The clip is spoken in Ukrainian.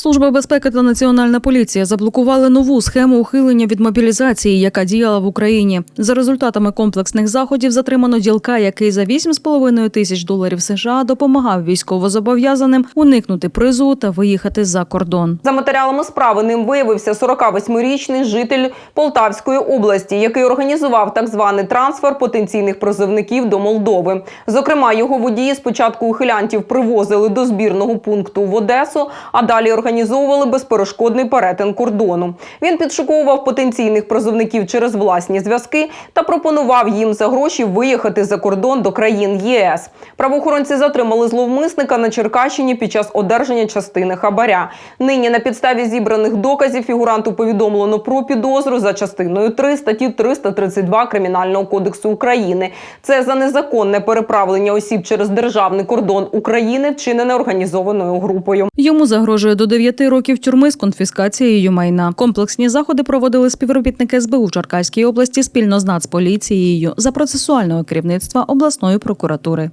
Служба безпеки та національна поліція заблокували нову схему ухилення від мобілізації, яка діяла в Україні. За результатами комплексних заходів затримано ділка, який за 8,5 тисяч доларів США допомагав військовозобов'язаним уникнути призову та виїхати за кордон. За матеріалами справи ним виявився 48-річний житель Полтавської області, який організував так званий трансфер потенційних призовників до Молдови. Зокрема, його водії спочатку ухилянтів привозили до збірного пункту в Одесу, а далі організовували безперешкодний перетин кордону. Він підшуковував потенційних призовників через власні зв'язки та пропонував їм за гроші виїхати за кордон до країн ЄС. Правоохоронці затримали зловмисника на Черкащині під час одержання частини хабаря. Нині на підставі зібраних доказів фігуранту повідомлено про підозру за частиною 3 статті 332 Кримінального кодексу України. Це за незаконне переправлення осіб через державний кордон України, вчинене організованою групою. Йому загрожує до 9 років тюрми з конфіскацією майна. Комплексні заходи проводили співробітники СБУ в Черкаській області спільно з Нацполіцією за процесуального керівництва обласної прокуратури.